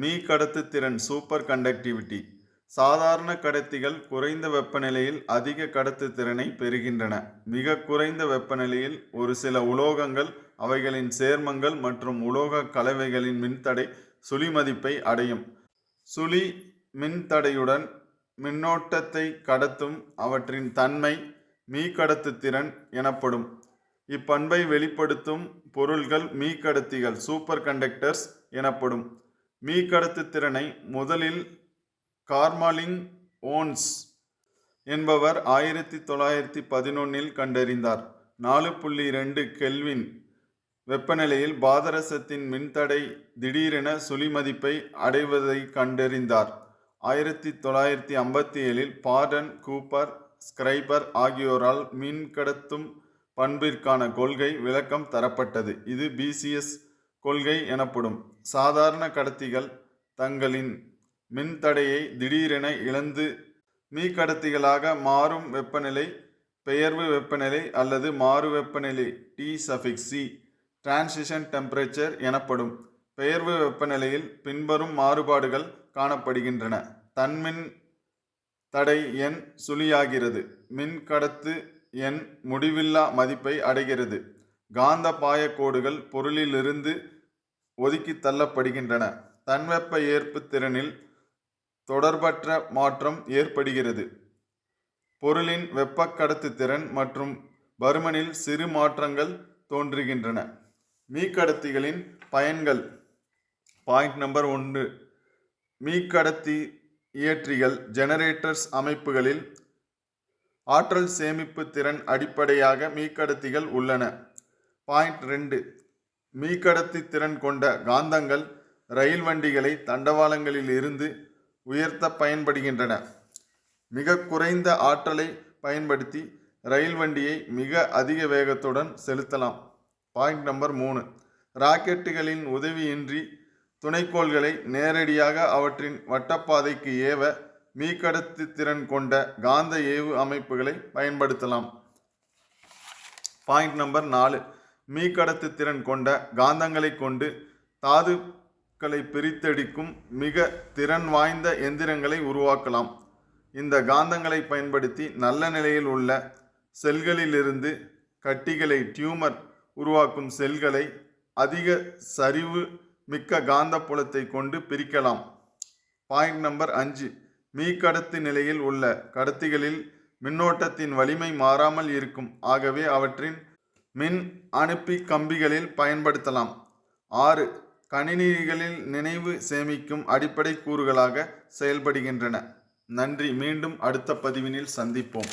Me கடத்துத்திறன் super conductivity சாதாரண கடத்திகள் குறைந்த வெப்பநிலையில் அதிக கடத்துத்திறனை பெறுகின்றன. மிக குறைந்த வெப்பநிலையில் ஒரு சில உலோகங்கள் அவைகளின் சேர்மங்கள் மற்றும் உலோக கலவைகளின் மின்தடை சுழி மதிப்பை அடையும். சுழி மின்தடையுடன் மின்னோட்டத்தை கடத்தும் அவற்றின் தன்மை மீக்கடத்துத்திறன் எனப்படும். இப்பண்பை வெளிப்படுத்தும் பொருள்கள் மீக்கடத்திகள் சூப்பர் கண்டக்டர்ஸ் எனப்படும். மீக்கடத்துத்திறனை முதலில் கார்மாலிங் ஓன்ஸ் என்பவர் ஆயிரத்தி தொள்ளாயிரத்தி பதினொன்னில் கண்டறிந்தார். நாலு புள்ளி ரெண்டு கெல்வின் வெப்பநிலையில் பாதரசத்தின் மின்தடை திடீரென சுழிமதிப்பை அடைவதை கண்டறிந்தார். ஆயிரத்தி தொள்ளாயிரத்தி ஐம்பத்தி ஏழில் பார்டன் கூப்பர் ஸ்கிரைபர் ஆகியோரால் மின் கடத்தும் பண்பிற்கான கொள்கை விளக்கம் தரப்பட்டது. இது பிசிஎஸ் கொள்கை எனப்படும். சாதாரண கடத்திகள் தங்களின் மின்தடையை திடீரென இழந்து மீக்கடத்திகளாக மாறும் வெப்பநிலை பெயர்வு வெப்பநிலை அல்லது மாறு வெப்பநிலை T suffix C transition temperature எனப்படும். பெயர்வு வெப்பநிலையில் பின்வரும் மாறுபாடுகள் காணப்படுகின்றன. தன்மின் தடை எண் சுழியாகிறது. மின் கடத்து எண் முடிவில்லா மதிப்பை அடைகிறது. காந்த பாயக்கோடுகள் பொருளிலிருந்து ஒதுக்கி தள்ளப்படுகின்றன. தன்வெப்ப ஏற்பு திறனில் தொடர்பற்ற மாற்றம் ஏற்படுகிறது. பொருளின் வெப்ப கடத்துத்திறன் மற்றும் பருமனில் சிறு மாற்றங்கள் தோன்றுகின்றன. மீக்கடத்திகளின் பயன்கள். பாயிண்ட் நம்பர் ஒன்று. மீக்கடத்தி இயற்றிகள் ஜெனரேட்டர்ஸ் அமைப்புகளில் ஆற்றல் சேமிப்பு திறன் அடிப்படையாக மீக்கடத்திகள் உள்ளன. பாயிண்ட் ரெண்டு. மீக்கடத்தி திறன் கொண்ட காந்தங்கள் ரயில் வண்டிகளை தண்டவாளங்களில் இருந்து உயர்த்த பயன்படுகின்றன. மிக குறைந்த ஆற்றலை பயன்படுத்தி ரயில் வண்டியை மிக அதிக வேகத்துடன் செலுத்தலாம். பாயிண்ட் நம்பர் மூணு. ராக்கெட்டுகளின் உதவியின்றி துணைக்கோள்களை நேரடியாக அவற்றின் வட்டப்பாதைக்கு ஏவ மீக்கடத்து திறன் கொண்ட காந்த ஏவு அமைப்புகளை பயன்படுத்தலாம். பாயிண்ட் நம்பர் நாலு. மீக்கடத்து திறன் கொண்ட காந்தங்களை கொண்டு தாதுக்களை பிரித்தெடுக்கும் மிக திறன் வாய்ந்த எந்திரங்களை உருவாக்கலாம். இந்த காந்தங்களை பயன்படுத்தி நல்ல நிலையில் உள்ள செல்களிலிருந்து கட்டிகளை டியூமர் உருவாக்கும் செல்களை அதிக சரிவு மிக்க காந்தப்புலத்தை கொண்டு பிரிக்கலாம். பாயிண்ட் நம்பர் அஞ்சு. மீக்கடத்து நிலையில் உள்ள கடத்திகளில் மின்னோட்டத்தின் வலிமை மாறாமல் இருக்கும். ஆகவே அவற்றின் மின் அனுப்பி கம்பிகளில் பயன்படுத்தலாம். ஆறு கணினிகளில் நினைவு சேமிக்கும் அடிப்படை கூறுகளாக செயல்படுகின்றன. நன்றி. மீண்டும் அடுத்த பதிவினில் சந்திப்போம்.